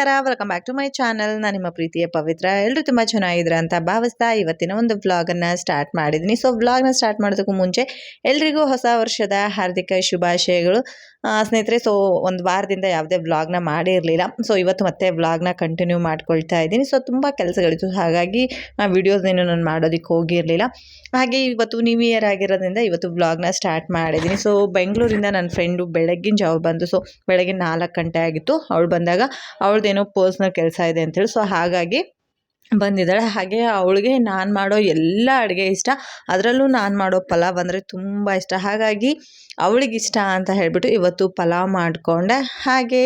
ನಮಸ್ಕಾರ. Welcome back to my channel ನಾನು ನಿಮ್ಮ ಪ್ರೀತಿಯ ಪವಿತ್ರ. ಎಲ್ಲರೂ ತುಂಬ ಚೆನ್ನಾಗಿದ್ರ ಅಂತ ಭಾವಿಸ್ತಾ ಇವತ್ತಿನ ಒಂದು ವ್ಲಾಗನ್ನು ಸ್ಟಾರ್ಟ್ ಮಾಡಿದ್ದೀನಿ. ಸೊ ವ್ಲಾಗ್ನ ಸ್ಟಾರ್ಟ್ ಮಾಡೋದಕ್ಕೂ ಮುಂಚೆ ಎಲ್ರಿಗೂ ಹೊಸ ವರ್ಷದ ಹಾರ್ದಿಕ ಶುಭಾಶಯಗಳು. ಸ್ನೇಹಿತರೆ ಸೊ ಒಂದು ವಾರದಿಂದ ಯಾವುದೇ ವ್ಲಾಗ್ನ ಮಾಡಿರಲಿಲ್ಲ. ಸೊ ಇವತ್ತು ಮತ್ತೆ ವ್ಲಾಗ್ನ ಕಂಟಿನ್ಯೂ ಮಾಡ್ಕೊಳ್ತಾ ಇದ್ದೀನಿ. ಸೊ ತುಂಬ ಕೆಲಸಗಳಿತ್ತು. ಹಾಗಾಗಿ, ಆ ವೀಡಿಯೋಸ್ನೇನು ನಾನು ಮಾಡೋದಕ್ಕೆ ಹೋಗಿರಲಿಲ್ಲ. ಹಾಗೆ ಇವತ್ತು ನ್ಯೂ ಇಯರ್ ಆಗಿರೋದ್ರಿಂದ ಇವತ್ತು ವ್ಲಾಗ್ನ ಸ್ಟಾರ್ಟ್ ಮಾಡಿದ್ದೀನಿ. ಸೊ ಬೆಂಗಳೂರಿಂದ ನನ್ನ ಫ್ರೆಂಡು ಬೆಳಗ್ಗಿನ ಜಾವ ಬಂದು ಸೊ ಬೆಳಗ್ಗೆ ನಾಲ್ಕು ಗಂಟೆ ಆಗಿತ್ತು. ಅವಳು ಬಂದಾಗ ಅವಳದ್ದೇನೋ ಪರ್ಸ್ನಲ್ ಕೆಲಸ ಇದೆ ಅಂತೇಳಿ ಸೊ ಹಾಗಾಗಿ ಬಂದಿದ್ದಾಳೆ. ಹಾಗೆ ಅವಳಿಗೆ ನಾನು ಮಾಡೋ ಎಲ್ಲ ಅಡುಗೆ ಇಷ್ಟ. ಅದರಲ್ಲೂ ನಾನು ಮಾಡೋ ಪಲಾವ್ ಅಂದರೆ ತುಂಬ ಇಷ್ಟ. ಹಾಗಾಗಿ ಅವಳಿಗಿಷ್ಟ ಅಂತ ಹೇಳಿಬಿಟ್ಟು ಇವತ್ತು ಪಲಾವ್ ಮಾಡಿಕೊಂಡೆ. ಹಾಗೆ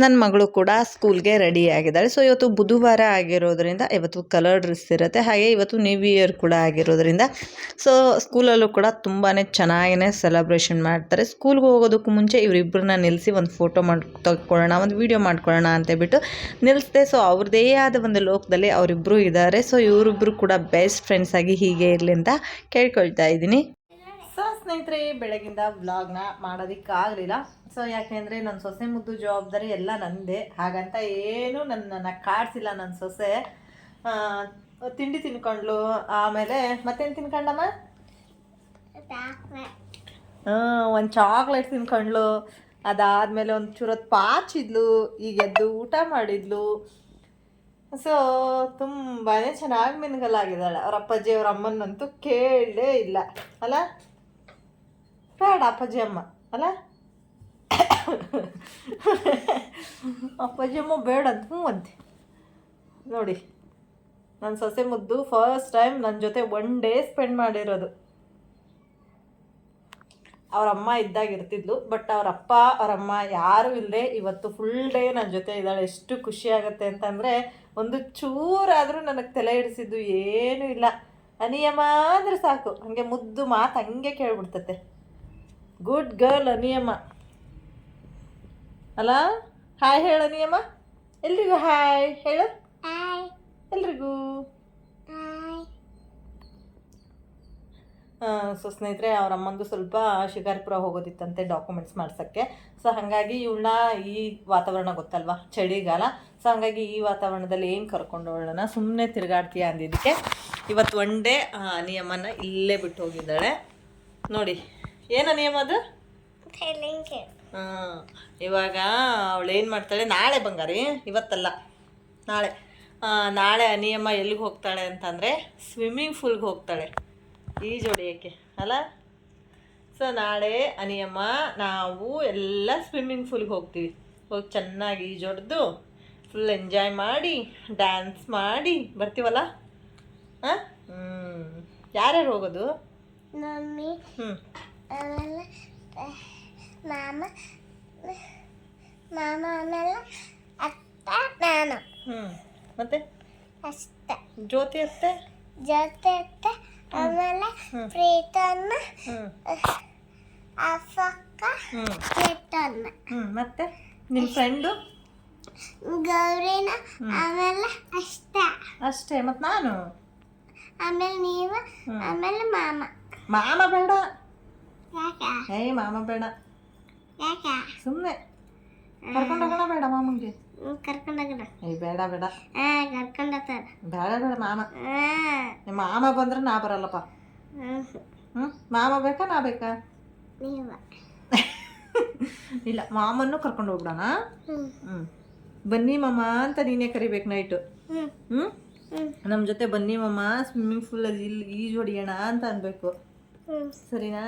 ನನ್ನ ಮಗಳು ಕೂಡ ಸ್ಕೂಲ್ಗೆ ರೆಡಿ ಆಗಿದ್ದಾಳೆ. ಸೊ ಇವತ್ತು ಬುಧವಾರ ಆಗಿರೋದ್ರಿಂದ, ಇವತ್ತು ಕಲರ್ ಡ್ರೆಸ್ ಇರುತ್ತೆ. ಹಾಗೆ ಇವತ್ತು ನ್ಯೂ ಇಯರ್ ಕೂಡ ಆಗಿರೋದ್ರಿಂದ ಸೊ ಸ್ಕೂಲಲ್ಲೂ ಕೂಡ ತುಂಬಾ ಚೆನ್ನಾಗಿನೇ ಸೆಲೆಬ್ರೇಷನ್ ಮಾಡ್ತಾರೆ. ಸ್ಕೂಲ್ಗೆ ಹೋಗೋದಕ್ಕೂ ಮುಂಚೆ ಇವರಿಬ್ಬರನ್ನ ನಿಲ್ಲಿಸಿ ಒಂದು ಫೋಟೋ ಮಾಡಿ ತಗೊಳ್ಳೋಣ ಒಂದು ವೀಡಿಯೋ ಮಾಡ್ಕೊಳ್ಳೋಣ ಅಂತೇಳ್ಬಿಟ್ಟು ಬಿಟ್ಟು ನಿಲ್ಲಿಸ್ದೆ ಸೊ ಅವ್ರದ್ದೇ ಆದ ಒಂದು ಲೋಕದಲ್ಲಿ ಅವರಿಬ್ಬರು ಇದ್ದಾರೆ. ಸೊ ಇವರಿಬ್ಬರು ಕೂಡ ಬೆಸ್ಟ್ ಫ್ರೆಂಡ್ಸಾಗಿ ಹೀಗೆ ಇರಲಿ ಅಂತ ಕೇಳ್ಕೊಳ್ತಾ ಇದ್ದೀನಿ. ಸ್ನೇಹಿತರೆ, ಬೆಳಗಿಂದ ವ್ಲಾಗ್ನ ಮಾಡೋದಕ್ಕಾಗಲಿಲ್ಲ. ಸೊ ಯಾಕೆಂದರೆ ನನ್ನ ಸೊಸೆ ಮುದ್ದು ಜವಾಬ್ದಾರಿ ಎಲ್ಲ ನಂದೇ. ಹಾಗಂತ ಏನು ನನ್ನನ್ನು ಕಾಡ್ಸಿಲ್ಲ ನನ್ನ ಸೊಸೆ. ತಿಂಡಿ ತಿನ್ಕೊಂಡ್ಲು. ಆಮೇಲೆ ಮತ್ತೇನು ತಿನ್ಕೊಂಡಮ್ಮ? ಒಂದು ಚಾಕ್ಲೇಟ್ ತಿನ್ಕೊಂಡ್ಲು. ಅದಾದಮೇಲೆ ಒಂದು ಚೂರೊತ್ತು ಪಾಚಿದ್ಲು. ಈಗ ಎದ್ದು ಊಟ ಮಾಡಿದ್ಲು. ಸೊ ತುಂಬಾ ಚೆನ್ನಾಗಿ ಮಿನ್ಗಲಾಗಿದ್ದಾಳೆ ಅವ್ರ ಅಪ್ಪಾಜಿ, ಅವ್ರ ಅಮ್ಮನಂತೂ ಕೇಳಲೇ ಇಲ್ಲ. ಅಲ್ಲ? ಬೇಡ ಅಪ್ಪಾಜಿ ಅಮ್ಮ, ಅಲ್ಲ? ಅಪ್ಪಾಜಿ ಅಮ್ಮ ಬೇಡ ಅಂತ ಹ್ಞೂ ಅಂತೆ. ನೋಡಿ, ನನ್ನ ಸೊಸೆ ಮುದ್ದು ಫಸ್ಟ್ ಟೈಮ್ ನನ್ನ ಜೊತೆ ಒನ್ ಡೇ ಸ್ಪೆಂಡ್ ಮಾಡಿರೋದು. ಅವ್ರ ಅಮ್ಮ ಇದ್ದಾಗ ಇರ್ತಿದ್ಲು ಬಟ್ ಅವ್ರ ಅಪ್ಪ, ಅವ್ರ ಅಮ್ಮ ಯಾರೂ ಇಲ್ಲದೆ ಇವತ್ತು ಫುಲ್ ಡೇ ನನ್ನ ಜೊತೆ ಇದ್ದಾಳೆ. ಎಷ್ಟು ಖುಷಿ ಆಗುತ್ತೆ ಅಂತಂದರೆ ಒಂದು ಚೂರಾದರೂ ನನಗೆ ತಲೆ ಹಿಡಿಸಿದ್ದು ಏನೂ ಇಲ್ಲ. ಅನಿಯಮ ಅಂದ್ರೆ ಸಾಕು. ಹಾಗೆ ಮುದ್ದು ಮಾತು ಹಂಗೆ ಕೇಳ್ಬಿಡ್ತತೆ. ಗುಡ್ ಗರ್ಲ್ ಅನಿಯಮ್ಮ ಅಲ್ಲ ಹಾಯ್ ಹೇಳ ಅನಿಯಮ್ಮ ಎಲ್ರಿಗೂ ಹಾಯ್ ಹೇಳು? ಎಲ್ರಿಗೂ? ಸೊ ಸ್ನೇಹಿತರೆ ಅವ್ರ ಅಮ್ಮಂದು ಸ್ವಲ್ಪ ಶಿಕಾರಿಪುರ ಹೋಗೋದಿತ್ತಂತೆ ಡಾಕ್ಯುಮೆಂಟ್ಸ್ ಮಾಡ್ಸೋಕ್ಕೆ. ಸೊ ಹಾಗಾಗಿ ಇವಳನ್ನ ಈ ವಾತಾವರಣ ಗೊತ್ತಲ್ವಾ? ಚಳಿಗಾಲ. ಸೊ ಹಾಗಾಗಿ ಈ ವಾತಾವರಣದಲ್ಲಿ ಏನು ಕರ್ಕೊಂಡು ಹೋಗೋಣ? ಸುಮ್ಮನೆ ತಿರುಗಾಡ್ತೀಯ ಅಂದಿದ್ದಕ್ಕೆ. ಇವತ್ತು ಒನ್ ಡೇ ನಿಯಮನ ಇಲ್ಲೇ ಬಿಟ್ಟು ಹೋಗಿದ್ದಾಳೆ. ನೋಡಿ. ಏನ ನಿಯಮ ಅದು? ಹಾಂ ಇವಾಗ ಅವಳು ಏನು ಮಾಡ್ತಾಳೆ? ನಾಳೆ ಬಂಗಾರಿ ಇವತ್ತಲ್ಲ. ನಾಳೆ. ನಾಳೆ ಅನಿಯಮ್ಮ ಎಲ್ಲಿಗೆ ಹೋಗ್ತಾಳೆ ಅಂತಂದರೆ ಸ್ವಿಮ್ಮಿಂಗ್ ಫೂಲ್ಗೆ ಹೋಗ್ತಾಳೆ. ಈಜೊಡೆಯೋಕ್ಕೆ ಅಲ್ಲ? ಸೊ ನಾಳೆ ಅನಿಯಮ್ಮ ನಾವು ಎಲ್ಲ ಸ್ವಿಮ್ಮಿಂಗ್ ಫೂಲ್ಗೆ ಹೋಗ್ತೀವಿ. ಹೋಗಿ ಚೆನ್ನಾಗಿ ಈಜೊಡೆದು ಫುಲ್ ಎಂಜಾಯ್ ಮಾಡಿ ಡ್ಯಾನ್ಸ್ ಮಾಡಿ ಬರ್ತೀವಲ್ಲ? ಹಾಂ? ಹ್ಞೂ ಯಾರ್ಯಾರು ಹೋಗೋದು? ಹ್ಞೂ ಆಮೇಲೆ ಮಾಮ ಮಾಮ ಆಮೇಲೆ ಅತ್ತ ನಾನು. ಹ್ಞೂ ಮತ್ತೆ? ಅಷ್ಟೆ. ಜ್ಯೋತಿ ಅತ್ತೆ? ಜೊತೆ ಅತ್ತೆ ಆಮೇಲೆ. ಪ್ರೀತನ್ನ ಅಫಕ್ಕ ಪ್ರೀತನ್ನ ಹ್ಞೂ ಮತ್ತೆ? ನಿಮ್ಮ ಫ್ರೆಂಡು ಗೌರಿನ ಆಮೇಲೆ ಅಷ್ಟೆ. ಅಷ್ಟೇ. ಮತ್ತು ನಾನು? ಆಮೇಲೆ ನೀವು. ಆಮೇಲೆ ಮಾಮ. ಮಾಮ ಬೇಡ. ಏಯ್ ಮಾಮ ಬೇಡ. ಸುಮ್ಮನೆ ಕರ್ಕೊಂಡು ಹೋಗೋಣ ಬೇಡ ಮಾಮಂಗೆ. ಕರ್ಕೊಂಡೋಗೋಣ ಏಯ್ ಬೇಡ ಬೇಡ. ಕರ್ಕೊಂಡೋಗ್ತಾರ ಬೇಡ ಬೇಡ ಮಾಮ. ನಿಮ್ಮ ಮಾಮ ಬಂದ್ರೆ ನಾ ಬರಲ್ಲಪ್ಪ. ಹ್ಞೂ ಮಾಮ ಬೇಕಾ ನಾ ಬೇಕಾ? ಇಲ್ಲ ಮಾಮನ್ನು ಕರ್ಕೊಂಡು ಹೋಗ್ಬಿಡೋಣ. ಹ್ಞೂ ಬನ್ನಿ ಮಾಮ ಅಂತ ನೀನೇ ಕರಿಬೇಕು ನೈಟು ಹ್ಮ್. ಹ್ಞೂ ನಮ್ಮ ಜೊತೆ ಬನ್ನಿ ಮಾಮ ಸ್ವಿಮ್ಮಿಂಗ್ ಪೂಲಲ್ಲಿ ಇಲ್ಲಿ ಈಜು ಹೊಡಿಯೋಣ ಅಂತ ಅನ್ಬೇಕು. ಸರಿನಾ?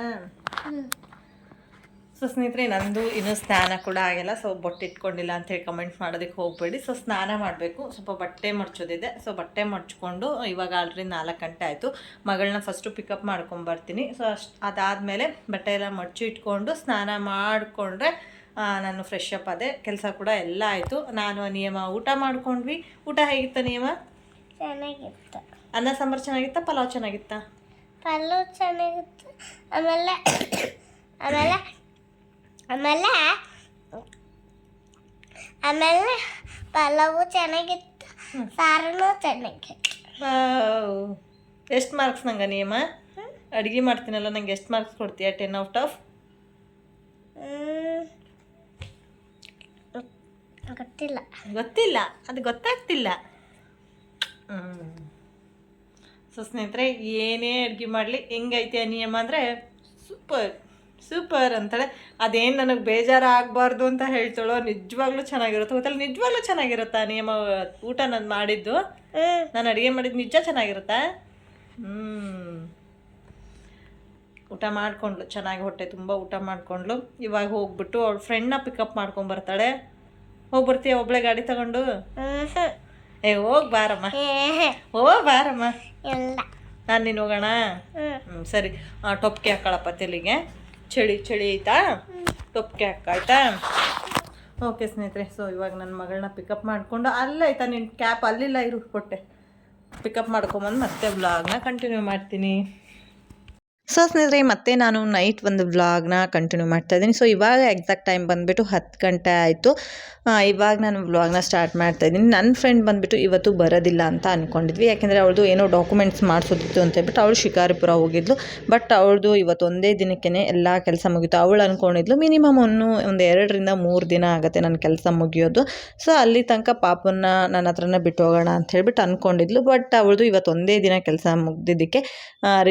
ಸೊ ಸ್ನೇಹಿತರೆ ನಂದು ಇನ್ನೂ ಸ್ನಾನ ಕೂಡ ಆಗಿಲ್ಲ. ಸೊ ಬಟ್ಟೆ ಇಟ್ಕೊಂಡಿಲ್ಲ ಅಂತೇಳಿ ಕಮೆಂಟ್ ಮಾಡೋದಕ್ಕೆ ಹೋಗಬೇಡಿ. ಸೊ ಸ್ನಾನ ಮಾಡಬೇಕು. ಸ್ವಲ್ಪ ಬಟ್ಟೆ ಮಡ್ಚೋದಿದೆ. ಸೊ ಬಟ್ಟೆ ಮಡ್ಚ್ಕೊಂಡು ಇವಾಗ ಆಲ್ರೆಡಿ ನಾಲ್ಕು ಗಂಟೆ ಆಯಿತು. ಮಗಳನ್ನ ಫಸ್ಟು ಪಿಕಪ್ ಮಾಡ್ಕೊಂಬರ್ತೀನಿ ಸೊ ಅಷ್ಟು ಅದಾದಮೇಲೆ ಬಟ್ಟೆ ಎಲ್ಲ ಮಡ್ಚಿ ಇಟ್ಕೊಂಡು ಸ್ನಾನ ಮಾಡಿಕೊಂಡ್ರೆ ನಾನು ಫ್ರೆಶ್ ಅಪ್ ಅದೇ ಕೆಲಸ ಕೂಡ ಎಲ್ಲ ಆಯಿತು. ನಾನು ನಿಯಮ ಊಟ ಮಾಡ್ಕೊಂಡ್ವಿ. ಊಟ ಹೇಗಿತ್ತ ನಿಯಮ? ಚೆನ್ನಾಗಿತ್ತು. ಅನ್ನ ಸಾಂಬಾರು ಚೆನ್ನಾಗಿತ್ತಾ? ಪಲಾವ್ ಚೆನ್ನಾಗಿತ್ತಾ? ಪಲ್ಲು ಚೆನ್ನಾಗಿತ್ತು. ಆಮೇಲೆ ಆಮೇಲೆ ಆಮೇಲೆ ಆಮೇಲೆ ಪಲಾವು ಚೆನ್ನಾಗಿತ್ತು. ಸಾರನು ಚೆನ್ನಾಗಿತ್ತು. ಎಷ್ಟು ಮಾರ್ಕ್ಸ್ ನಂಗೆ ನಿಯಮ ಅಡುಗೆ ಮಾಡ್ತೀನಲ್ಲ ನಂಗೆ ಎಷ್ಟು ಮಾರ್ಕ್ಸ್ ಕೊಡ್ತೀಯ? ಟೆನ್ ಔಟ್ ಆಫ್ ಗೊತ್ತಿಲ್ಲ. ಗೊತ್ತಿಲ್ಲ. ಅದು ಗೊತ್ತಾಗ್ತಿಲ್ಲ. ಸೊ ಸ್ನೇಹಿತರೆ, ಏನೇ ಅಡುಗೆ ಮಾಡಲಿ, ಹೆಂಗೈತೆ ಆ ನಿಯಮ ಅಂದರೆ ಸೂಪರ್ ಸೂಪರ್ ಅಂತಾಳೆ. ಅದೇನು ನನಗೆ ಬೇಜಾರು ಆಗಬಾರ್ದು ಅಂತ ಹೇಳ್ತಾಳೋ, ನಿಜವಾಗ್ಲೂ ಚೆನ್ನಾಗಿರುತ್ತೆ. ಗೊತ್ತಲ್ಲ ನಿಜವಾಗ್ಲೂ ಚೆನ್ನಾಗಿರುತ್ತಾ ನಿಯಮ ಊಟ ನಾನು ಮಾಡಿದ್ದು. ನಾನು ಅಡುಗೆ ಮಾಡಿದ್ದು ನಿಜ ಚೆನ್ನಾಗಿರುತ್ತಾ? ಊಟ ಮಾಡ್ಕೊಂಡ್ಲು, ಚೆನ್ನಾಗಿ ಹೊಟ್ಟೆ ತುಂಬ ಊಟ ಮಾಡ್ಕೊಂಡ್ಲು. ಇವಾಗ ಹೋಗ್ಬಿಟ್ಟು ಅವಳು ಫ್ರೆಂಡ್ನ ಪಿಕಪ್ ಮಾಡ್ಕೊಂಡು ಬರ್ತಾಳೆ. ಹೋಗಿ ಬರ್ತೀಯ ಒಬ್ಳೆ ಗಾಡಿ ತಗೊಂಡು? ಏ ಹೋಗಿ ಬಾರಮ್ಮ. ಓ ಬಾರಮ್ಮ. ಇಲ್ಲ. ನಾನು ನೀನು ಹೋಗೋಣ? ಹ್ಞೂ ಸರಿ. ಹಾಂ ಟೊಪ್ಕೆ ಹಾಕೊಳಪ್ಪ ತೆಲಿಗೆ. ಚಳಿ ಚಳಿ ಐತಾ? ಟೊಪ್ಕೆ ಹಾಕ ಆಯ್ತಾ? ಓಕೆ ಸ್ನೇಹಿತರೆ ಸೊ ಇವಾಗ ನನ್ನ ಮಗಳನ್ನ ಪಿಕಪ್ ಮಾಡಿಕೊಂಡು ಅಲ್ಲೈತಾ ನಿನ್ನ ಕ್ಯಾಪ್ ಅಲ್ಲಿಲ್ಲ ಇರು ಕೊಟ್ಟೆ. ಪಿಕಪ್ ಮಾಡ್ಕೊಂಬಂದು ಮತ್ತೆ ಬ್ಲಾಗ್ನ ಕಂಟಿನ್ಯೂ ಮಾಡ್ತೀನಿ. ಸೊ ಸ್ನೇಹಿತರೆ, ಮತ್ತೆ ನಾನು ನೈಟ್ ಒಂದು ವ್ಲಾಗ್ನ ಕಂಟಿನ್ಯೂ ಮಾಡ್ತಾ ಇದ್ದೀನಿ. ಸೊ ಇವಾಗ ಎಕ್ಸಾಕ್ಟ್ ಟೈಮ್ ಬಂದುಬಿಟ್ಟು ಹತ್ತು ಗಂಟೆ ಆಯಿತು. ಇವಾಗ ನಾನು ವ್ಲಾಗ್ನ ಸ್ಟಾರ್ಟ್ ಮಾಡ್ತಾ ಇದ್ದೀನಿ. ನನ್ನ ಫ್ರೆಂಡ್ ಬಂದುಬಿಟ್ಟು ಇವತ್ತು ಬರೋದಿಲ್ಲ ಅಂತ ಅಂದ್ಕೊಂಡಿದ್ವಿ ಯಾಕೆಂದರೆ ಅವಳದು ಏನೋ ಡಾಕ್ಯುಮೆಂಟ್ಸ್ ಮಾಡಿಸೋದಿತ್ತು ಅಂತ ಹೇಳ್ಬಿಟ್ಟು ಅವಳು ಶಿಕಾರಿಪುರ ಹೋಗಿದ್ಲು. ಬಟ್ ಅವಳದು ಇವತ್ತು ಒಂದೇ ದಿನಕ್ಕೆ ಎಲ್ಲ ಕೆಲಸ ಮುಗೀತು. ಅವಳು ಅಂದ್ಕೊಂಡಿದ್ಲು ಮಿನಿಮಮ್ ಒಂದು ಒಂದು ಎರಡರಿಂದ ಮೂರು ದಿನ ಆಗುತ್ತೆ ನನ್ನ ಕೆಲಸ ಮುಗಿಯೋದು. ಸೊ ಅಲ್ಲಿ ತನಕ ಪಾಪನ್ನ ನನ್ನ ಹತ್ರನೇ ಬಿಟ್ಟು ಹೋಗೋಣ ಅಂತ ಹೇಳ್ಬಿಟ್ಟು ಅಂದ್ಕೊಂಡಿದ್ಲು ಬಟ್ ಅವಳದು ಇವತ್ತು ಒಂದೇ ದಿನ ಕೆಲಸ ಮುಗ್ದಿದ್ದಕ್ಕೆ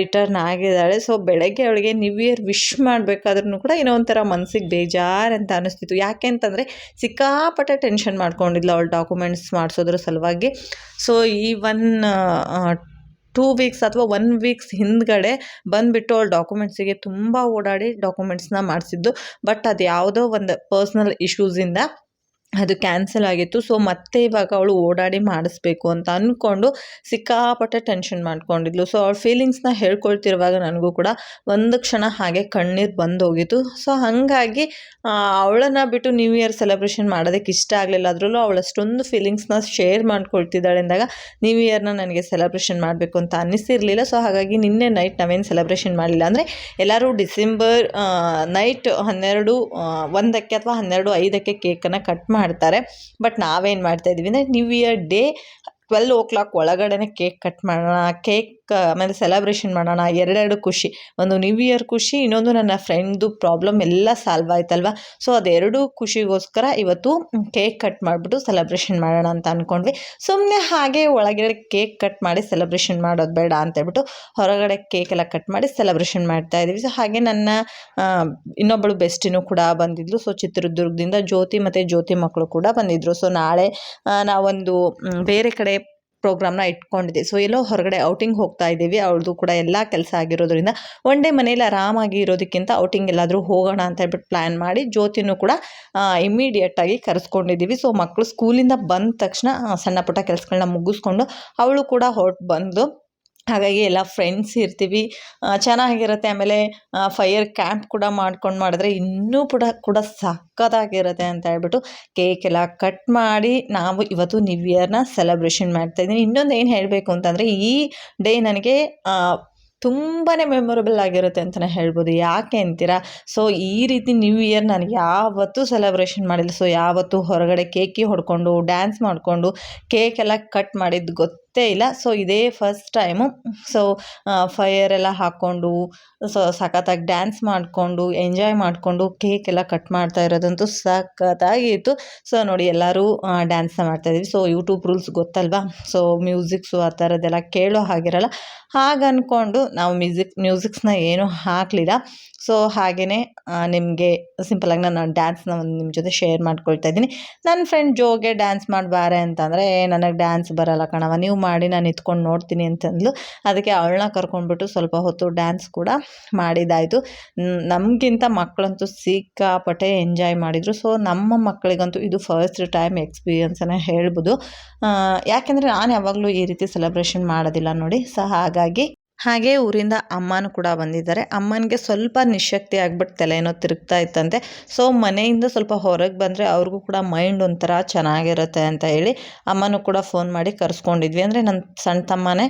ರಿಟರ್ನ್ ಆಗಿದ್ದಾಳೆ. ಸೊ ಬೆಳಗ್ಗೆ ಅವಳಿಗೆ ನ್ಯೂ ಇಯರ್ ವಿಶ್ ಮಾಡಬೇಕಾದ್ರೂ ಕೂಡ ಏನೋ ಒಂಥರ ಮನಸ್ಸಿಗೆ ಬೇಜಾರು ಅಂತ ಅನಿಸ್ತಿತ್ತು. ಯಾಕೆ ಅಂತಂದರೆ ಸಿಕ್ಕಾಪಟ್ಟೆ ಟೆನ್ಷನ್ ಮಾಡ್ಕೊಂಡಿದ್ಲು ಅವಳು ಡಾಕ್ಯುಮೆಂಟ್ಸ್ ಮಾಡಿಸೋದ್ರ ಸಲುವಾಗಿ. ಸೊ ಈ ಒನ್ ಟೂ ವೀಕ್ಸ್ ಅಥವಾ ಒನ್ ವೀಕ್ಸ್ ಹಿಂದ್ಗಡೆ ಬಂದುಬಿಟ್ಟು ಅವಳು ಡಾಕ್ಯುಮೆಂಟ್ಸಿಗೆ ತುಂಬ ಓಡಾಡಿ ಡಾಕ್ಯುಮೆಂಟ್ಸ್ನ ಮಾಡಿಸಿದ್ದು. ಬಟ್ ಅದು ಯಾವುದೋ ಒಂದು ಪರ್ಸ್ನಲ್ ಇಶ್ಯೂಸಿಂದ ಅದು ಕ್ಯಾನ್ಸಲ್ ಆಗಿತ್ತು. ಸೊ, ಮತ್ತೆ ಇವಾಗ ಅವಳು ಓಡಾಡಿ ಮಾಡಿಸ್ಬೇಕು ಅಂತ ಅಂದ್ಕೊಂಡು ಸಿಕ್ಕಾಪಟ್ಟೆ ಟೆನ್ಷನ್ ಮಾಡ್ಕೊಂಡಿದ್ಲು. ಸೊ, ಅವಳ ಫೀಲಿಂಗ್ಸ್ನ ಹೇಳ್ಕೊಳ್ತಿರುವಾಗ ನನಗೂ ಕೂಡ ಒಂದು ಕ್ಷಣ ಹಾಗೆ ಕಣ್ಣೀರು ಬಂದು ಹೋಗಿತ್ತು ಸೊ, ಹಾಗಾಗಿ ಅವಳನ್ನು ಬಿಟ್ಟು ನ್ಯೂ ಇಯರ್ ಸೆಲೆಬ್ರೇಷನ್ ಮಾಡೋದಕ್ಕೆ ಇಷ್ಟ ಆಗಲಿಲ್ಲ. ಅದರಲ್ಲೂ ಅವಳು ಅಷ್ಟೊಂದು ಫೀಲಿಂಗ್ಸ್ನ ಶೇರ್ ಮಾಡ್ಕೊಳ್ತಿದ್ದಾಳೆ ಅಂದಾಗ ನ್ಯೂ ಇಯರ್ನ ನನಗೆ ಸೆಲೆಬ್ರೇಷನ್ ಮಾಡಬೇಕು ಅಂತ ಅನ್ನಿಸಿರಲಿಲ್ಲ. ಸೊ, ಹಾಗಾಗಿ ನಿನ್ನೆ ನೈಟ್ ನಾವೇನು ಸೆಲೆಬ್ರೇಷನ್ ಮಾಡಲಿಲ್ಲ ಅಂದರೆ ಎಲ್ಲರೂ ಡಿಸೆಂಬರ್ ನೈಟ್ ಹನ್ನೆರಡು ಒಂದಕ್ಕೆ ಅಥವಾ ಹನ್ನೆರಡು, ಐದಕ್ಕೆ ಕೇಕನ್ನು ಕಟ್ ಮಾಡ್ತಾರೆ. ಬಟ್ ನಾವೇನು ಮಾಡ್ತಾ ಇದ್ವಿ ಅಂದರೆ new year day twelve o'clock ಒಳಗಡೆನೆ ಕೇಕ್ ಕಟ್ ಮಾಡೋಣ ಕೇಕ್ ಆಮೇಲೆ ಸೆಲೆಬ್ರೇಷನ್ ಮಾಡೋಣ, ಎರಡೆರಡು ಖುಷಿ. ಒಂದು ನ್ಯೂ ಇಯರ್ ಖುಷಿ, ಇನ್ನೊಂದು ನನ್ನ ಫ್ರೆಂಡ್ದು ಪ್ರಾಬ್ಲಮ್ ಎಲ್ಲ ಸಾಲ್ವ್ ಆಯ್ತಲ್ವ? ಸೊ ಅದೆರಡು ಖುಷಿಗೋಸ್ಕರ ಇವತ್ತು ಕೇಕ್ ಕಟ್ ಮಾಡಿಬಿಟ್ಟು ಸೆಲೆಬ್ರೇಷನ್ ಮಾಡೋಣ ಅಂತ ಅಂದ್ಕೊಂಡ್ವಿ ಸುಮ್ಮನೆ ಹಾಗೆ ಒಳಗಡೆ ಕೇಕ್ ಕಟ್ ಮಾಡಿ ಸೆಲೆಬ್ರೇಷನ್ ಮಾಡೋದು ಬೇಡ ಅಂತ ಹೇಳ್ಬಿಟ್ಟು ಹೊರಗಡೆ ಕೇಕ್ ಎಲ್ಲ ಕಟ್ ಮಾಡಿ ಸೆಲೆಬ್ರೇಷನ್ ಮಾಡ್ತಾ ಇದ್ದೀವಿ ಸೊ ಹಾಗೆ ನನ್ನ ಇನ್ನೊಬ್ಬಳು ಬೆಸ್ಟಿನೂ ಕೂಡ ಬಂದಿದ್ಲು. ಸೊ ಚಿತ್ರದುರ್ಗದಿಂದ ಜ್ಯೋತಿ ಮತ್ತು ಜ್ಯೋತಿ ಮಕ್ಕಳು ಕೂಡ ಬಂದಿದ್ದರು ಸೊ ನಾಳೆ ನಾವೊಂದು ಬೇರೆ ಕಡೆ ಪ್ರೋಗ್ರಾಮ್ನ ಇಟ್ಕೊಂಡಿದ್ದೆ. ಸೊ ಎಲ್ಲೋ ಹೊರಗಡೆ ಔಟಿಂಗ್ ಹೋಗ್ತಾ ಇದ್ದೀವಿ. ಅವಳದು ಕೂಡ ಎಲ್ಲ ಕೆಲಸ ಆಗಿರೋದ್ರಿಂದ ಒನ್ ಡೇ ಮನೇಲಿ ಆರಾಮಾಗಿ ಇರೋದಕ್ಕಿಂತ ಔಟಿಂಗ್ ಎಲ್ಲಾದರೂ ಹೋಗೋಣ ಅಂತ ಹೇಳ್ಬಿಟ್ಟು ಪ್ಲ್ಯಾನ್ ಮಾಡಿ ಜ್ಯೋತಿನೂ ಕೂಡ ಇಮ್ಮಿಡಿಯೇಟಾಗಿ ಕರೆಸ್ಕೊಂಡಿದ್ದೀವಿ. ಸೊ ಮಕ್ಕಳು ಸ್ಕೂಲಿಂದ ಬಂದ ತಕ್ಷಣ ಸಣ್ಣ ಪುಟ್ಟ ಕೆಲಸಗಳನ್ನ ಮುಗಿಸ್ಕೊಂಡು ಅವಳು ಕೂಡ ಹೊರಟು ಬಂದು ಹಾಗಾಗಿ ಎಲ್ಲ ಫ್ರೆಂಡ್ಸ್ ಇರ್ತೀವಿ. ಚೆನ್ನಾಗಿರುತ್ತೆ. ಆಮೇಲೆ ಫೈರ್ ಕ್ಯಾಂಪ್ ಕೂಡ ಮಾಡ್ಕೊಂಡು ಮಾಡಿದ್ರೆ ಇನ್ನೂ ಕೂಡ ಕೂಡ ಸಕ್ಕತ್ತಾಗಿರುತ್ತೆ ಅಂತ ಹೇಳ್ಬಿಟ್ಟು ಕೇಕ್ ಎಲ್ಲ ಕಟ್ ಮಾಡಿ ನಾವು ಇವತ್ತು ನ್ಯೂ ಇಯರ್ನ ಸೆಲೆಬ್ರೇಷನ್ ಮಾಡ್ತಾಯಿದ್ದೀನಿ ಇನ್ನೊಂದು ಏನು ಹೇಳಬೇಕು ಅಂತಂದರೆ, ಈ ಡೇ ನನಗೆ ತುಂಬಾ ಮೆಮೊರಬಲ್ ಆಗಿರುತ್ತೆ ಅಂತಲೇ ಹೇಳ್ಬೋದು. ಯಾಕೆ ಅಂತೀರಾ? ಸೊ ಈ ರೀತಿ ನ್ಯೂ ಇಯರ್ ನಾನು ಯಾವತ್ತೂ ಸೆಲೆಬ್ರೇಷನ್ ಮಾಡಿಲ್ಲ. ಸೊ ಯಾವತ್ತೂ ಹೊರಗಡೆ ಕೇಕಿ ಹೊಡ್ಕೊಂಡು ಡ್ಯಾನ್ಸ್ ಮಾಡಿಕೊಂಡು ಕೇಕ್ ಎಲ್ಲ ಕಟ್ ಮಾಡಿದ್ದು ಗೊತ್ತೇ ಇಲ್ಲ. ಸೊ ಇದೇ ಫಸ್ಟ್ ಟೈಮು ಸೊ ಫೈರ್ ಎಲ್ಲ ಹಾಕ್ಕೊಂಡು ಸೊ ಸಖತ್ತಾಗಿ ಡ್ಯಾನ್ಸ್ ಮಾಡಿಕೊಂಡು ಎಂಜಾಯ್ ಮಾಡಿಕೊಂಡು ಕೇಕ್ ಎಲ್ಲ ಕಟ್ ಮಾಡ್ತಾ ಇರೋದಂತೂ ಸಖತ್ತಾಗಿತ್ತು. ಸೊ ನೋಡಿ ಎಲ್ಲರೂ ಡ್ಯಾನ್ಸ್ನ ಮಾಡ್ತಾಯಿದ್ವಿ ಸೊ ಯೂಟ್ಯೂಬ್ ರೂಲ್ಸ್ ಗೊತ್ತಲ್ವಾ? ಸೊ ಮ್ಯೂಸಿಕ್ಸು ಆ ಥರದ್ದೆಲ್ಲ ಕೇಳೋ ಹಾಗಿರಲ್ಲ. ಹಾಗೆ ಅಂದ್ಕೊಂಡು ನಾವು ಮ್ಯೂಸಿಕ್ ಮ್ಯೂಸಿಕ್ಸ್ನ ಏನೂ ಹಾಕಲಿಲ್ಲ. ಸೊ ಹಾಗೆಯೇ ನಿಮಗೆ ಸಿಂಪಲಾಗಿ ನಾನು ಡ್ಯಾನ್ಸ್ನ ಒಂದು ನಿಮ್ಮ ಜೊತೆ ಶೇರ್ ಮಾಡ್ಕೊಳ್ತಾ ಇದ್ದೀನಿ. ನನ್ನ ಫ್ರೆಂಡ್ ಜೋಗೆ ಡ್ಯಾನ್ಸ್ ಮಾಡಬಾರೆ ಅಂತಂದರೆ ನನಗೆ ಡ್ಯಾನ್ಸ್ ಬರಲ್ಲ ಕಣವ ನೀವು ಮಾಡಿ ನಾನು ಇತ್ಕೊಂಡು ನೋಡ್ತೀನಿ ಅಂತಂದ್ಲು. ಅದಕ್ಕೆ ಅವಳನ್ನ ಕರ್ಕೊಂಡ್ಬಿಟ್ಟು ಸ್ವಲ್ಪ ಹೊತ್ತು ಡ್ಯಾನ್ಸ್ ಕೂಡ ಮಾಡಿದ್ದಾಯಿತು ನಮಗಿಂತ ಮಕ್ಕಳಂತೂ ಸಿಕ್ಕಾಪಟ್ಟೆ ಎಂಜಾಯ್ ಮಾಡಿದರು. ಸೊ ನಮ್ಮ ಮಕ್ಕಳಿಗಂತೂ ಇದು ಫಸ್ಟ್ ಟೈಮ್ ಎಕ್ಸ್ಪೀರಿಯನ್ಸನ್ನೇ ಹೇಳ್ಬೋದು. ಯಾಕೆಂದರೆ ನಾನು ಯಾವಾಗಲೂ ಈ ರೀತಿ ಸೆಲೆಬ್ರೇಷನ್ ಮಾಡೋದಿಲ್ಲ ನೋಡಿ. ಸೊ ಹಾಗಾಗಿ ಹಾಗೆ ಊರಿಂದ ಅಮ್ಮನೂ ಕೂಡ ಬಂದಿದ್ದಾರೆ. ಅಮ್ಮನಿಗೆ ಸ್ವಲ್ಪ ನಿಶಕ್ತಿ ಆಗ್ಬಿಟ್ಟು ತಲೆನೋ ತಿರುಗ್ತಾ ಇತ್ತಂತೆ. ಸೊ, ಮನೆಯಿಂದ ಸ್ವಲ್ಪ ಹೊರಗೆ ಬಂದರೆ ಅವ್ರಿಗೂ ಕೂಡ ಮೈಂಡ್ ಒಂಥರ ಚೆನ್ನಾಗಿರುತ್ತೆ ಅಂತ ಹೇಳಿ ಅಮ್ಮನೂ ಕೂಡ ಫೋನ್ ಮಾಡಿ ಕರ್ಸ್ಕೊಂಡಿದ್ವಿ. ಅಂದರೆ ನನ್ನ ಸಣ್ಣ ತಮ್ಮನೇ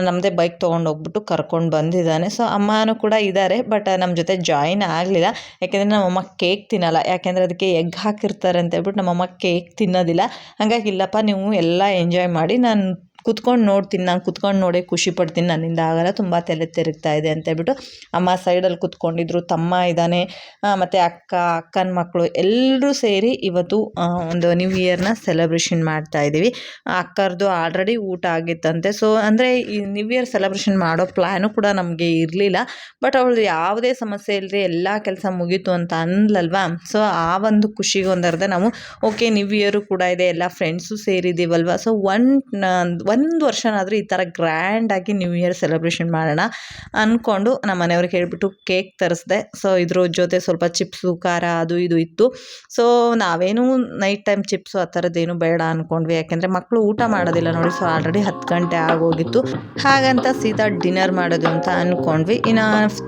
ನಮ್ಮದೇ ಬೈಕ್ ತೊಗೊಂಡು ಹೋಗ್ಬಿಟ್ಟು ಕರ್ಕೊಂಡು ಬಂದಿದ್ದಾನೆ. ಸೊ, ಅಮ್ಮನೂ ಕೂಡ ಇದ್ದಾರೆ ಬಟ್ ನಮ್ಮ ಜೊತೆ ಜಾಯಿನ್ ಆಗಲಿಲ್ಲ. ಯಾಕೆಂದರೆ ನಮ್ಮಮ್ಮ ಕೇಕ್ ತಿನ್ನಲ್ಲ. ಯಾಕೆಂದರೆ ಅದಕ್ಕೆ ಎಗ್ ಹಾಕಿರ್ತಾರೆ ಅಂತ ಹೇಳ್ಬಿಟ್ಟು ನಮ್ಮಮ್ಮ ಕೇಕ್ ತಿನ್ನೋದಿಲ್ಲ. ಹಾಗಾಗಿ ಇಲ್ಲಪ್ಪ, ನೀವು ಎಲ್ಲ ಎಂಜಾಯ್ ಮಾಡಿ, ನಾನು ಕುತ್ಕೊಂಡು ನೋಡ್ತೀನಿ, ನಾನು ಕುತ್ಕೊಂಡು ನೋಡೇ ಖುಷಿ ಪಡ್ತೀನಿ, ನನ್ನಿಂದ ಆಗಲ್ಲ, ತುಂಬ ತಲೆ ತಿರುಗ್ತಾ ಇದೆ ಅಂತೇಳ್ಬಿಟ್ಟು ಅಮ್ಮ ಸೈಡಲ್ಲಿ ಕುತ್ಕೊಂಡಿದ್ರು, ತಮ್ಮ ಇದ್ದಾನೆ ಮತ್ತು ಅಕ್ಕ, ಅಕ್ಕನ ಮಕ್ಕಳು ಎಲ್ಲರೂ ಸೇರಿ ಇವತ್ತು ಒಂದು ನ್ಯೂ ಇಯರ್ನ ಸೆಲೆಬ್ರೇಷನ್ ಮಾಡ್ತಾ ಇದ್ದೀವಿ. ಅಕ್ಕರದು ಆಲ್ರೆಡಿ ಊಟ ಆಗಿತ್ತಂತೆ ಸೊ ಅಂದರೆ ಈ ನ್ಯೂ ಇಯರ್ ಸೆಲೆಬ್ರೇಷನ್ ಮಾಡೋ ಪ್ಲ್ಯಾನು ಕೂಡ ನಮಗೆ ಇರಲಿಲ್ಲ ಬಟ್ ಅವಳು ಯಾವುದೇ ಸಮಸ್ಯೆ ಇಲ್ಲದೆ ಎಲ್ಲ ಕೆಲಸ ಮುಗೀತು ಅಂತ ಅಂದ್ಲಲ್ವಾ? ಸೊ ಆ ಒಂದು ಖುಷಿಗೆ ಒಂದರ್ಧ ನಾವು ಓಕೆ ನ್ಯೂ ಇಯರು ಕೂಡ ಇದೆ, ಎಲ್ಲ ಫ್ರೆಂಡ್ಸು ಸೇರಿದ್ದೀವಲ್ವ? ಸೊ ಒನ್ ಒಂದು ವರ್ಷನಾದರೂ ಈ ಥರ ಗ್ರ್ಯಾಂಡಾಗಿ ನ್ಯೂ ಇಯರ್ ಸೆಲೆಬ್ರೇಷನ್ ಮಾಡೋಣ ಅಂದ್ಕೊಂಡು ನಮ್ಮ ಮನೆಯವ್ರಿಗೆ ಹೇಳ್ಬಿಟ್ಟು ಕೇಕ್ ತರಿಸ್ದೆ. ಸೊ ಇದ್ರ ಜೊತೆ ಸ್ವಲ್ಪ ಚಿಪ್ಸು ಖಾರ ಅದು ಇದು ಇತ್ತು. ಸೊ ನಾವೇನು ನೈಟ್ ಟೈಮ್ ಚಿಪ್ಸು ಆ ಥರದ್ದೇನು ಬೇಡ ಅಂದ್ಕೊಂಡ್ವಿ ಯಾಕೆಂದರೆ ಮಕ್ಕಳು ಊಟ ಮಾಡೋದಿಲ್ಲ ನೋಡಿ ಸೊ ಆಲ್ರೆಡಿ ಹತ್ತು ಗಂಟೆ ಆಗೋಗಿತ್ತು. ಹಾಗಂತ ಸೀದಾ ಡಿನ್ನರ್ ಮಾಡೋದು ಅಂತ ಅಂದ್ಕೊಂಡ್ವಿ ಇನ್ನು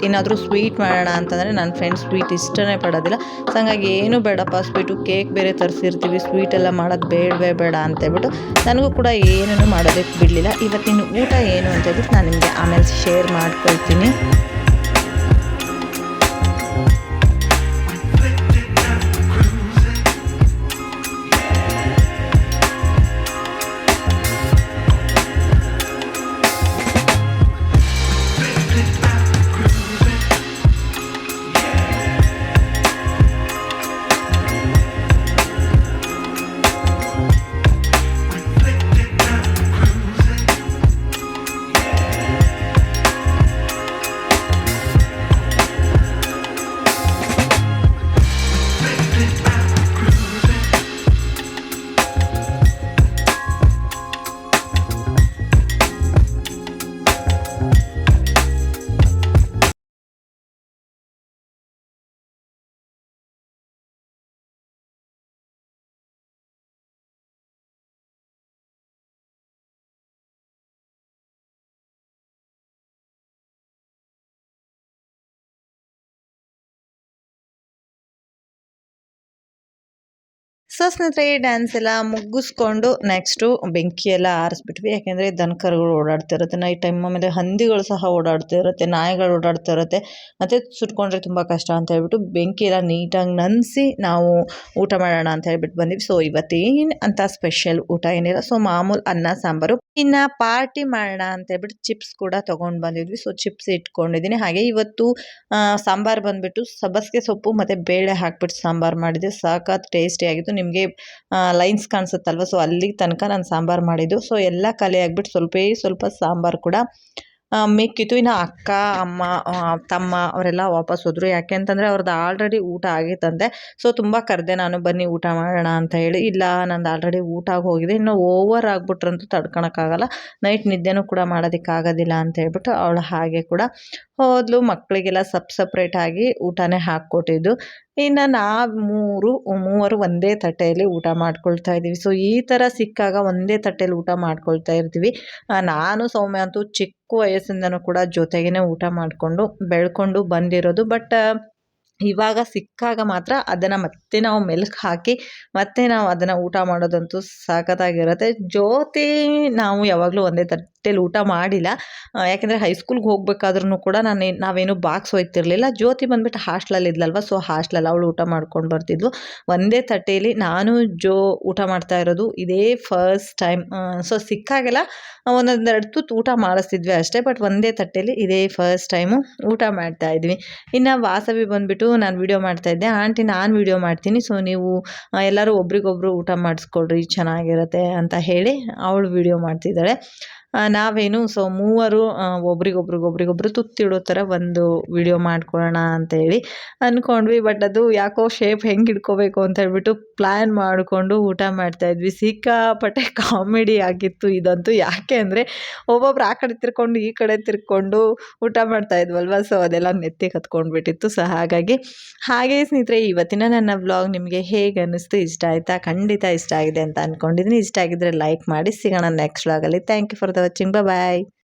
ಏನಾದರೂ ಸ್ವೀಟ್ ಮಾಡೋಣ ಅಂತಂದರೆ ನನ್ನ ಫ್ರೆಂಡ್ ಸ್ವೀಟ್ ಇಷ್ಟನೇ ಪಡೋದಿಲ್ಲ. ಸೊ ಹಂಗಾಗಿ ಏನು ಬೇಡಪ್ಪ ಸ್ವೀಟು ಕೇಕ್ ಬೇರೆ ತರಿಸಿರ್ತೀವಿ. ಸ್ವೀಟ್ ಎಲ್ಲ ಮಾಡೋದು ಬೇಡವೇ ಬೇಡ ಅಂತೇಳ್ಬಿಟ್ಟು ನನಗೂ ಕೂಡ ಏನೂ ಮಾಡೋದಕ್ಕೆ ಬಿಡಲಿಲ್ಲ. ಇವತ್ತಿನ ಊಟ ಏನು ಅಂತ ಹೇಳ್ಬಿಟ್ಟು ನಾನು ನಿಮಗೆ ಆಮೇಲೆ ಶೇರ್ ಮಾಡ್ಕೊಳ್ತೀನಿ. ಸೊ ಸ್ನೇಹಿತರೆ ಡ್ಯಾನ್ಸ್ ಎಲ್ಲ ಮುಗಿಸ್ಕೊಂಡು ನೆಕ್ಸ್ಟು ಬೆಂಕಿ ಎಲ್ಲ ಆರಿಸ್ಬಿಟ್ವಿ. ಯಾಕೆಂದರೆ ದನಕರುಗಳು ಓಡಾಡ್ತಾ ಇರುತ್ತೆ ನೈಟ್ ಟೈಮ್ ಆಮೇಲೆ ಹಂದಿಗಳು ಸಹ ಓಡಾಡ್ತಾ ಇರುತ್ತೆ, ನಾಯಿಗಳು ಓಡಾಡ್ತಾ ಇರುತ್ತೆ. ಮತ್ತು ಸುಟ್ಕೊಂಡ್ರೆ ತುಂಬ ಕಷ್ಟ ಅಂತ ಹೇಳ್ಬಿಟ್ಟು ಬೆಂಕಿ ಎಲ್ಲ ನೀಟಾಗಿ ನಂದಿಸಿ ನಾವು ಊಟ ಮಾಡೋಣ ಅಂತ ಹೇಳ್ಬಿಟ್ಟು ಬಂದಿವಿ. ಸೊ ಇವತ್ತೇನು ಅಂತ ಸ್ಪೆಷಲ್ ಊಟ ಏನಿಲ್ಲ. ಸೊ ಮಾಮೂಲು ಅನ್ನ, ಸಾಂಬಾರು. ಇನ್ನು ಪಾರ್ಟಿ ಮಾಡೋಣ ಅಂತ ಹೇಳ್ಬಿಟ್ಟು ಚಿಪ್ಸ್ ಕೂಡ ತೊಗೊಂಡು ಬಂದಿದ್ವಿ. ಸೊ ಚಿಪ್ಸ್ ಇಟ್ಕೊಂಡಿದ್ದೀನಿ. ಹಾಗೆ ಇವತ್ತು ಸಾಂಬಾರು ಬಂದುಬಿಟ್ಟು ಸಬ್ಬಸಿಗೆ ಸೊಪ್ಪು ಮತ್ತು ಬೇಳೆ ಹಾಕ್ಬಿಟ್ಟು ಸಾಂಬಾರು ಮಾಡಿದೆ. ಸಾಕಾತ್ ಟೇಸ್ಟಿಯಾಗಿತ್ತು ನಿಮಗೆ ಲೈನ್ಸ್ ಕಾಣಿಸುತ್ತಲ್ವ? ಸೊ ಅಲ್ಲಿ ತನಕ ನಾನು ಸಾಂಬಾರು ಮಾಡಿದ್ದು. ಸೊ ಎಲ್ಲ ಖಾಲಿ ಆಗಿಬಿಟ್ಟು ಸ್ವಲ್ಪೇ ಸ್ವಲ್ಪ ಸಾಂಬಾರು ಕೂಡ ಮಿಕ್ಕಿತ್ತು ಇನ್ನು ಅಕ್ಕ, ಅಮ್ಮ ತಮ್ಮ ಅವರೆಲ್ಲ ವಾಪಸ್ ಹೋದರು. ಯಾಕೆ ಅಂತಂದರೆ ಅವ್ರದ್ದು ಆಲ್ರೆಡಿ ಊಟ ಆಗಿತ್ತಂತೆ ಸೊ ತುಂಬ ಕರೆದೆ ನಾನು, ಬನ್ನಿ ಊಟ ಮಾಡೋಣ ಅಂತ ಹೇಳಿ. ಇಲ್ಲ, ನಂದು ಆಲ್ರೆಡಿ ಊಟ ಆಗಿ ಹೋಗಿದೆ. ಇನ್ನು ಓವರ್ ಆಗಿಬಿಟ್ರಂತೂ ತಡ್ಕೊಳಕ್ಕಾಗಲ್ಲ. ನೈಟ್ ನಿದ್ದೆನೂ ಕೂಡ ಮಾಡೋದಕ್ಕಾಗೋದಿಲ್ಲ ಅಂತ ಹೇಳ್ಬಿಟ್ಟು ಅವಳು ಹಾಗೆ ಕೂಡ ಹೋದ್ಲು. ಮಕ್ಕಳಿಗೆಲ್ಲ ಸಪ್ ಸಪ್ರೇಟಾಗಿ ಊಟನೇ ಹಾಕ್ಕೊಟ್ಟಿದ್ದು. ಇನ್ನು ನಾವು ಮೂರು, ಮೂವರು ಒಂದೇ ತಟ್ಟೆಯಲ್ಲಿ ಊಟ ಮಾಡ್ಕೊಳ್ತಾ ಇದ್ದೀವಿ. ಸೊ ಈ ಥರ ಸಿಕ್ಕಾಗ ಒಂದೇ ತಟ್ಟೆಯಲ್ಲಿ ಊಟ ಮಾಡ್ಕೊಳ್ತಾ ಇರ್ತೀವಿ. ನಾನು ಸೌಮ್ಯ ಅಂತೂ ಚಿಕ್ಕ ವಯಸ್ಸಿಂದನೂ ಕೂಡ ಜೊತೆಗೇ ಊಟ ಮಾಡಿಕೊಂಡು ಬೆಳ್ಕೊಂಡು ಬಂದಿರೋದು. ಬಟ್ ಇವಾಗ ಸಿಕ್ಕಾಗ ಮಾತ್ರ ಅದನ್ನು ಮತ್ತೆ ನಾವು ಮೆಲ್ಕು ಹಾಕಿ ಮತ್ತೆ ನಾವು ಅದನ್ನು ಊಟ ಮಾಡೋದಂತೂ ಸಖತ್ತಾಗಿರುತ್ತೆ. ಜೊತೆ ನಾವು ಯಾವಾಗಲೂ ಒಂದೇ ತಟ್ಟೆಲಿ ಊಟ ಮಾಡಿಲ್ಲ. ಯಾಕೆಂದರೆ ಹೈಸ್ಕೂಲ್ಗೆ ಹೋಗಬೇಕಾದ್ರೂ ಕೂಡ ನಾನು, ನಾವೇನು ಬಾಕ್ಸ್ ಒಯ್ತಿರ್ಲಿಲ್ಲ. ಜ್ಯೋತಿ ಬಂದ್ಬಿಟ್ಟು ಹಾಸ್ಟ್ಲಲ್ಲಿ ಇದ್ಲಲ್ವ ಸೊ ಹಾಸ್ಟ್ಲಲ್ಲಿ ಅವಳು ಊಟ ಮಾಡ್ಕೊಂಡು ಬರ್ತಿದ್ವು ಒಂದೇ ತಟ್ಟೆಯಲ್ಲಿ ನಾನು, ಜೋ ಊಟ ಮಾಡ್ತಾ ಇರೋದು ಇದೇ ಫಸ್ಟ್ ಟೈಮ್ ಸೊ ಸಿಕ್ಕಾಗೆಲ್ಲ ಒಂದೊಂದೆರಡು ತುತ್ತು ಊಟ ಮಾಡಿಸ್ತಿದ್ವಿ ಅಷ್ಟೇ ಬಟ್ ಒಂದೇ ತಟ್ಟೆಯಲ್ಲಿ ಇದೇ ಫಸ್ಟ್ ಟೈಮು ಊಟ ಮಾಡ್ತಾ ಇದ್ವಿ. ಇನ್ನು ವಾಸವಿ ಬಂದುಬಿಟ್ಟು ನಾನು ವೀಡಿಯೋ ಮಾಡ್ತಾಯಿದ್ದೆ ಆಂಟಿ, ನಾನು ವೀಡಿಯೋ ಮಾಡ್ತೀನಿ ಸೊ ನೀವು ಎಲ್ಲರೂ ಒಬ್ರಿಗೊಬ್ರು ಊಟ ಮಾಡಿಸ್ಕೊಡ್ರಿ ಚೆನ್ನಾಗಿರುತ್ತೆ ಅಂತ ಹೇಳಿ ಅವಳು ವೀಡಿಯೋ ಮಾಡ್ತಿದ್ದಾಳೆ. ನಾವೇನು ಸೊ ಮೂವರು ಒಬ್ರಿಗೊಬ್ರಿಗೆ, ಒಬ್ರಿಗೊಬ್ರು ತುತ್ತಿಡೋ ಥರ ಒಂದು ವಿಡಿಯೋ ಮಾಡ್ಕೊಳ್ಳೋಣ ಅಂತ ಹೇಳಿ ಅಂದ್ಕೊಂಡ್ವಿ ಬಟ್ ಅದು ಯಾಕೋ ಶೇಪ್ ಹೆಂಗೆ ಇಟ್ಕೋಬೇಕು ಅಂತ ಹೇಳ್ಬಿಟ್ಟು ಪ್ಲ್ಯಾನ್ ಮಾಡಿಕೊಂಡು ಊಟ ಮಾಡ್ತಾಯಿದ್ವಿ ಸಿಕ್ಕಾಪಟ್ಟೆ ಕಾಮಿಡಿ ಆಗಿತ್ತು ಇದಂತೂ. ಯಾಕೆ ಅಂದರೆ ಒಬ್ಬೊಬ್ರು ಆ ಕಡೆ ತಿರ್ಕೊಂಡು, ಈ ಕಡೆ ತಿರ್ಕೊಂಡು ಊಟ ಮಾಡ್ತಾ ಇದ್ವಲ್ವ? ಸೊ ಅದೆಲ್ಲ ನೆತ್ತಿ ಕತ್ಕೊಂಡ್ಬಿಟ್ಟಿತ್ತು. ಸೊ ಹಾಗಾಗಿ, ಹಾಗೆ ಸ್ನೇಹಿತರೆ, ಇವತ್ತಿನ ನನ್ನ ವ್ಲಾಗ್ ನಿಮಗೆ ಹೇಗೆ ಅನ್ನಿಸ್ತು? ಇಷ್ಟ ಆಯಿತಾ? ಖಂಡಿತ ಇಷ್ಟ ಆಗಿದೆ ಅಂತ ಅಂದ್ಕೊಂಡಿದ್ದೀನಿ ಇಷ್ಟ ಆಗಿದ್ದರೆ ಲೈಕ್ ಮಾಡಿ. ಸಿಗೋಣ ನೆಕ್ಸ್ಟ್ ವ್ಲಾಗಲ್ಲಿ thank you for the watching. Bye bye.